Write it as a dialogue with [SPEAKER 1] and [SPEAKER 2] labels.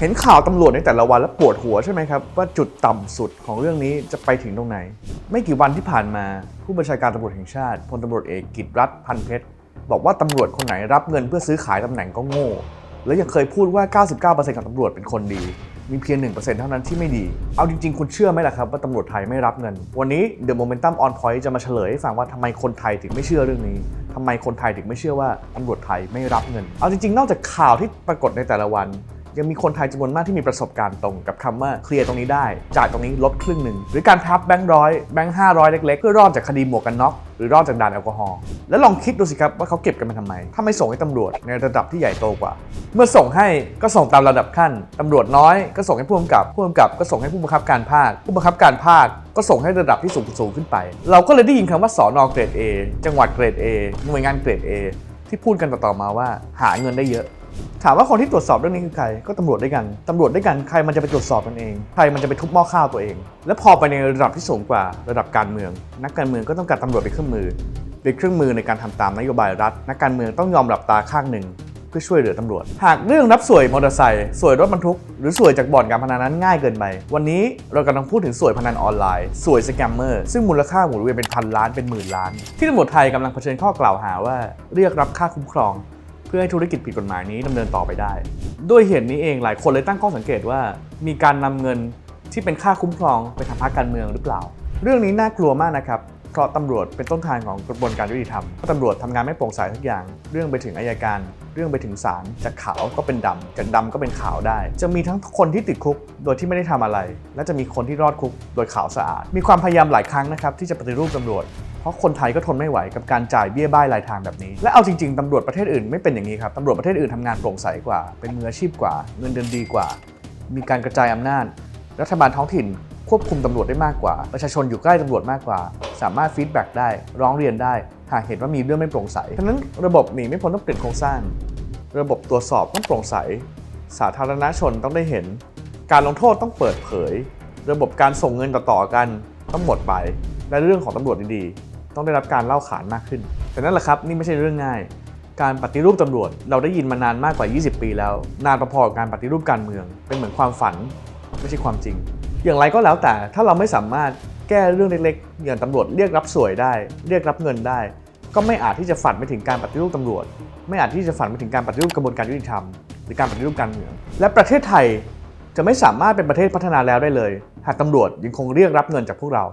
[SPEAKER 1] เห็นข่าวตำรวจในแต่ละวันแล้วปวดหัวใช่ไหมครับ ว่าจุดต่ำสุดของเรื่องนี้จะไปถึงตรงไหน ไม่กี่วันที่ผ่านมาผู้บัญชาการตำรวจแห่งชาติพลตำรวจเอกกิตรัฐพันเพชรบอกว่าตำรวจคนไหนรับเงินเพื่อซื้อขายตำแหน่งก็โง่ แล้วยังเคยพูดว่า 99%ของตำรวจเป็นคนดี มีเพียง 1%เท่านั้นที่ไม่ดี เอาจริง ๆ คุณเชื่อไหมล่ะครับว่าตำรวจไทยไม่รับเงิน วันนี้ The Momentum On Point จะมาเฉลยให้ฟังว่าทำไมคนไทยถึงไม่เชื่อเรื่องนี้ทำไมคนไทยถึงไม่เชื่อว่าตำรวจไทยไม่รับเงิน เอาจริง ๆ นอกจากข่าวที่ปรากฏในแต่ละวัน ยังมีคนไทยจำนวนมากที่มีประสบการณ์ตรงกับคำว่าเคลียร์ตรงนี้ได้ จ่ายตรงนี้ลดครึ่งหนึ่งหรือการพับแบงค์ร้อยแบงค์ห้าร้อยเล็กๆ เพื่อรอดจากคดีหมวกกันน็อกหรือรอดจากด่านแอลกอฮอล์แล้วลองคิดดูสิครับว่าเขาเก็บกันมาทำไม ถ้าไม่ส่งให้ตำรวจในระดับที่ใหญ่โตกว่า เมื่อส่งให้ก็ส่งตามระดับขั้นตำรวจน้อยก็ส่งให้ผู้กำกับผู้กำกับก็ส่งให้ผู้บังคับการภาค ผู้บังคับการภาคก็ส่งให้ระดับที่สูงสูงขึ้นไป เราก็เลยได้ยินคำว่าสอนอเกรด A จังหวัดเกรด A หน่วยงานเกรด A ที่พูดกันต่อๆมาว่าหาเงินได้เยอะ ถามว่าคนที่ตรวจสอบเรื่องนี้คือใคร ก็ตำรวจด้วยกันตำรวจด้วยกันใครมันจะไปตรวจสอบกันเอง ใครมันจะไปทุบหม้อข้าวตัวเอง และพอไปในระดับที่สูงกว่าระดับการเมือง นักการเมืองก็ต้องการตำรวจเป็นเครื่องมือเป็นเครื่องมือในการทำตามนโยบายรัฐ นักการเมืองต้องยอมหลับตาข้างหนึ่งเพื่อช่วยเหลือตำรวจ หากเรื่องรับสวยมอเตอร์ไซค์สวยรถบรรทุก หรือสวยจากบ่อนการพนันนั้นง่ายเกินไป วันนี้เรากำลังพูดถึงสวยพนันออนไลน์สวยสแกมเมอร์ซึ่งมูลค่าหมุนเวียนเป็นพันล้านเป็นหมื่นล้าน ที่ตำรวจไทยกำลังเผชิญข้อกล่าวหาว่า เรียกรับค่าคุ้มครอง เพื่อให้ธุรกิจผิดกฎหมายนี้ดำเนินต่อไปได้ ด้วยเหตุนี้เองหลายคนเลยตั้งข้อสังเกตว่า มีการนำเงินที่เป็นค่าคุ้มครองไปทำพรรคการเมืองหรือเปล่า เรื่องนี้น่ากลัวมากนะครับเพราะตำรวจเป็นต้นทางของกระบวนการยุติธรรมเพราะตำรวจทำงานไม่โปร่งใสทุกอย่าง เรื่องไปถึงอายการ เรื่องไปถึงศาลจากขาวก็เป็นดำจากดำก็เป็นขาวได้ จะมีทั้งคนที่ติดคุก โดยที่ไม่ได้ทำอะไร และจะมีคนที่รอดคุก โดยขาวสะอาด มีความพยายามหลายครั้งนะครับที่จะปฏิรูปตำรวจ ราะคนไทยก็ทนไม่ไหวกับการจ่ายเบี้ยบ้ายรายทางแบบนี้ และเอาจริงๆตำรวจประเทศอื่นไม่เป็นอย่างนี้ครับตำรวจประเทศอื่นทำงานโปร่งใสกว่า เป็นมืออาชีพกว่า เงินเดือนดีกว่า มีการกระจายอำนาจ รัฐบาลท้องถิ่นควบคุมตำรวจได้มากกว่า ประชาชนอยู่ใกล้ตำรวจมากกว่า สามารถฟีดแบ็กได้ ร้องเรียนได้ หากเห็นว่ามีเรื่องไม่โปร่งใสฉะนั้นระบบหนีไม่พ้นต้องเปลี่ยนโครงสร้าง ระบบตรวจสอบต้องโปร่งใส สาธารณชนต้องได้เห็น การลงโทษต้องเปิดเผย ระบบการส่งเงินต่อๆกันต้องหมดไป และเรื่องของตำรวจดีๆ ต้องได้รับการเล่าขานมากขึ้น แต่นั่นแหละครับนี่ไม่ใช่เรื่องง่าย การปฏิรูปตำรวจ เราได้ยินมานานมากกว่า 20 ปีแล้ว นานพอๆกับการปฏิรูปการเมือง เป็นเหมือนความฝันไม่ใช่ความจริง อย่างไรก็แล้วแต่ถ้าเราไม่สามารถแก้เรื่องเล็กๆอย่างตำรวจเรียกรับสวยได้ เรียกรับเงินได้ ก็ไม่อาจที่จะฝันไปถึงการปฏิรูปตำรวจ ไม่อาจที่จะฝันไปถึงการปฏิรูปกระบวนการยุติธรรมหรือการปฏิรูปการเมือง และประเทศไทยจะไม่สามารถเป็นประเทศพัฒนาแล้วได้เลย หากตำรวจยังคงเรียกรับเงินจากพวกเรา